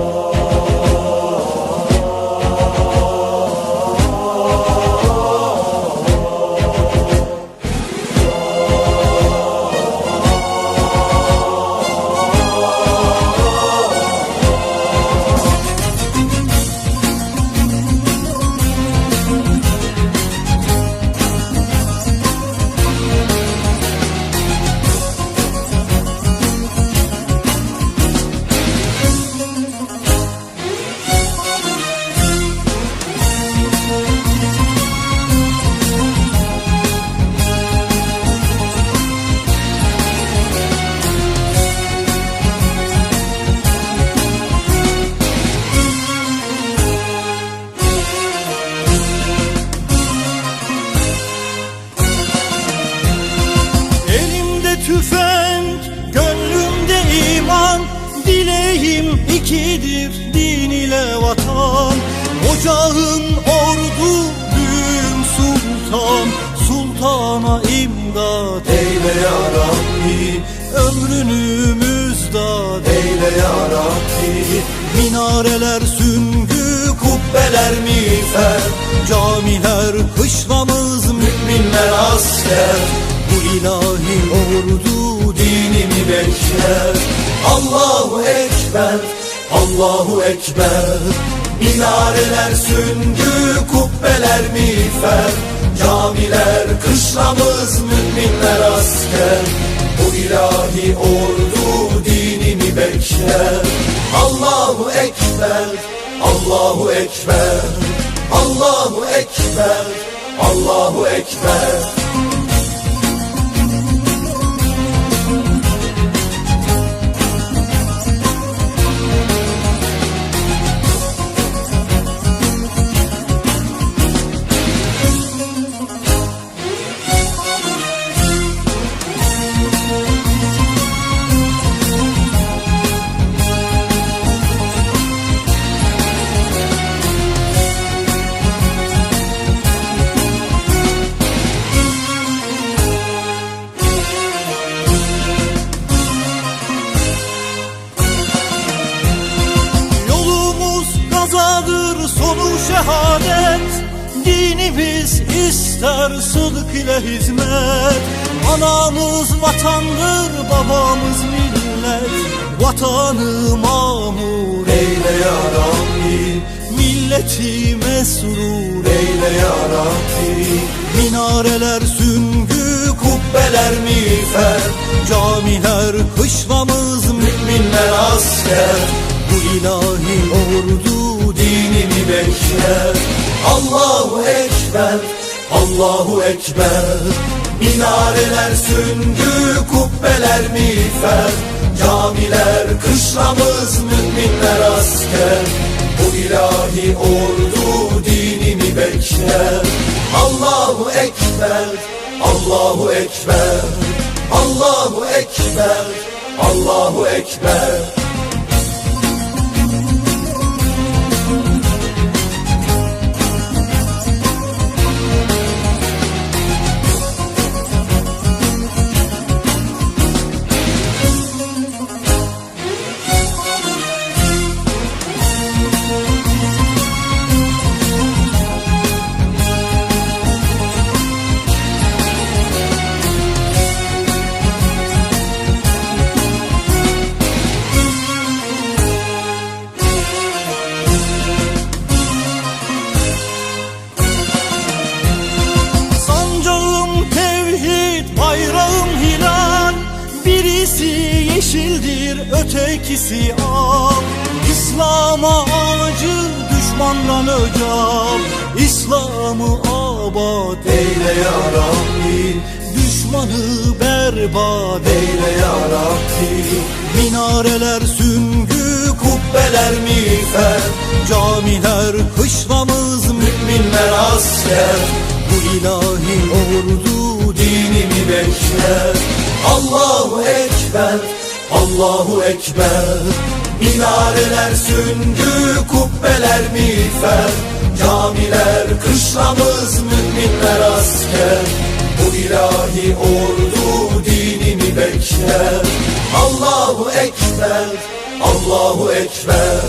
Oh. Tüfek, gönlümde iman Dileğim ikidir, din ile vatan. Ocağım ordu, büyüm sultan Sultana imdad Eyle ya Rabbi, Ömrünü müzdat eyle ya Rabbi. Minareler süngü, kubbeler miğfer. Camiler kışlamız Müminler asker, ilahi ordu dinimi bekler. Allahu Ekber, Allahu Ekber. Minareler süngü, kubbeler miğfer. Camiler kışlamız, müminler asker. Bu ilahi ordu dinimi bekler. Allahu Ekber, Allahu Ekber. Allahu Ekber, Allahu Ekber şehadet Dinimiz ister sıdk ile hizmet. Anamız vatandır babamız millet. Vatanı mamur Eyle ya Rabbi, milleti mesrur eyle ya Rabbi. Minareler süngü kubbeler miğfer. Camiler kışlamız Müminler asker, Bu ilahi ordu bekler. Allahu Ekber, Allahu Ekber. Minareler süngü, kubbeler miğfer. Camiler kışlamız, müminler asker. Bu ilahi ordu dinimi bekler. Allahu Ekber, Allahu Ekber. Allahu Ekber, Allahu Ekber ötekisi al İslam'a acı, düşmandan öcal. İslam'ı abad Eyle ya Rabbi, Düşmanı berbat eyle ya Rabbi. Minareler süngü, kubbeler miğfer. Camiler kışlamız Müminler asker, Bu ilahi ordu dinimi bekler. Allahu Ekber, Allahu Ekber. Minareler süngü, kubbeler miğfer. Camiler kışlamız, müminler asker. Bu ilahi ordu dinimi bekler. Allahu Ekber, Allahu Ekber.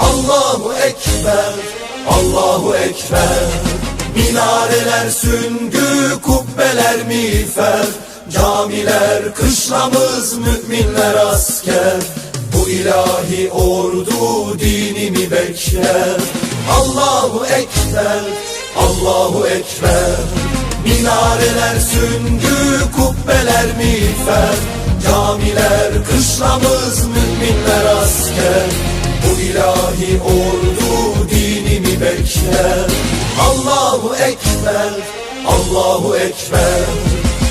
Allahu Ekber Allahu Ekber. Minareler süngü kubbeler miğfer Camiler kışlamız müminler asker. Bu ilahi ordu dinimi bekler. Allahu Ekber Allahu Ekber. Minareler süngü kubbeler miğfer. Camiler kışlamız müminler asker. Bu ilahi ordu dinimi bekler. Allahu Ekber Allahu Ekber